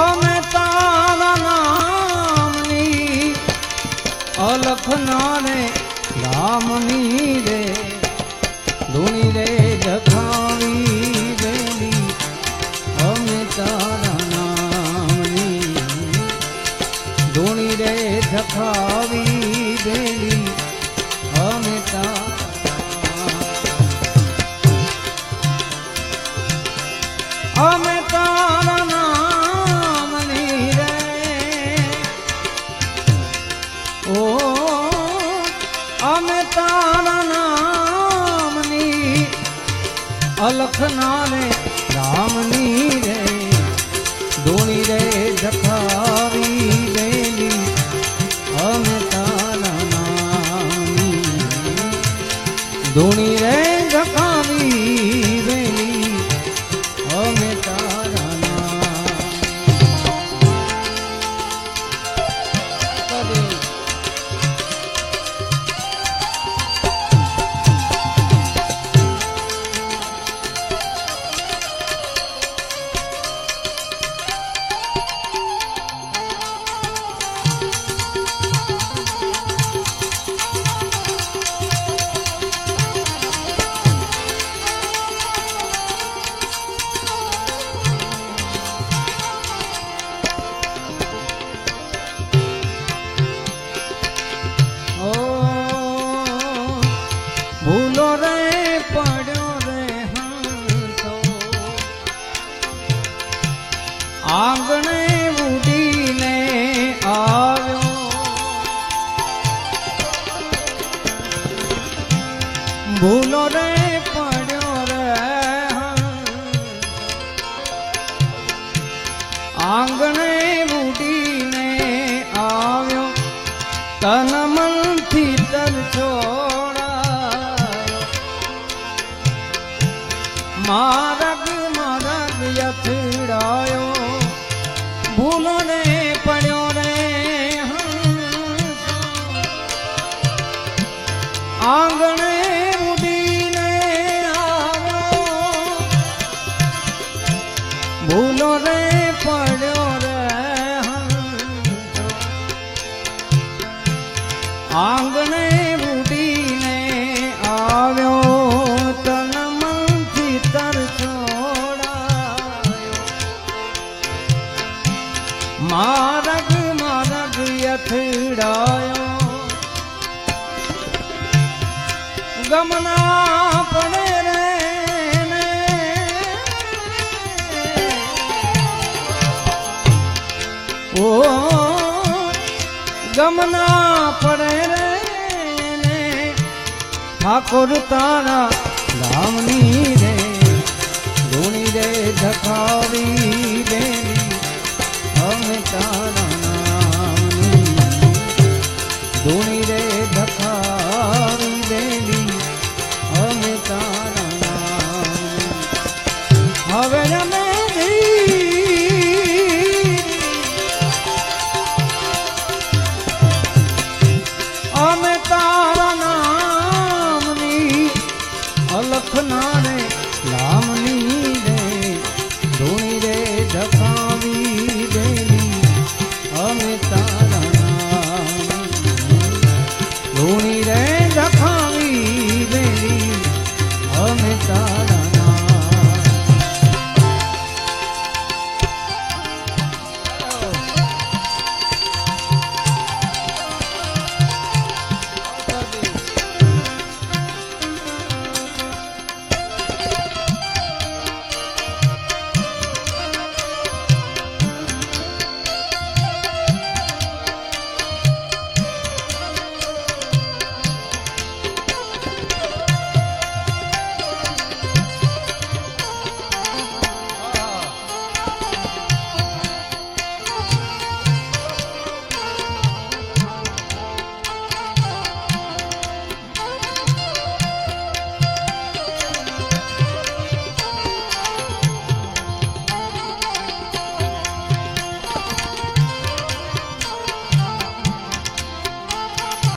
અમે તારા નામની અલખના રે રામની રે, ધૂણી રે જખાવી વેલી અમે તારા નામની ધૂણી રે જખાવી વેલી અમે તારા અમે તારા નામની અલખના રે રામની રે, ધોણી રે જખાવી દેલી અમે તારા નામની. ધોણી રે જખાવી દેલી અમે તારા નામ આંગણે ઉડીને આવ્યો. ભૂલો રે પડ્યો રે આંગણે ઉડીને આવ્યો. તન મનથી તન છોડા મારગ આંગણે ઉડીને આવ્યો તન મનથી તર છોડાયો. મારગ મારગ યથડાયો. ગમના પડે રે ઓ ગમના પડે રે ઠાકોર તારા રામની રે. ધૂણી રે ધખાવી રે. અમે તારા ધૂણી રે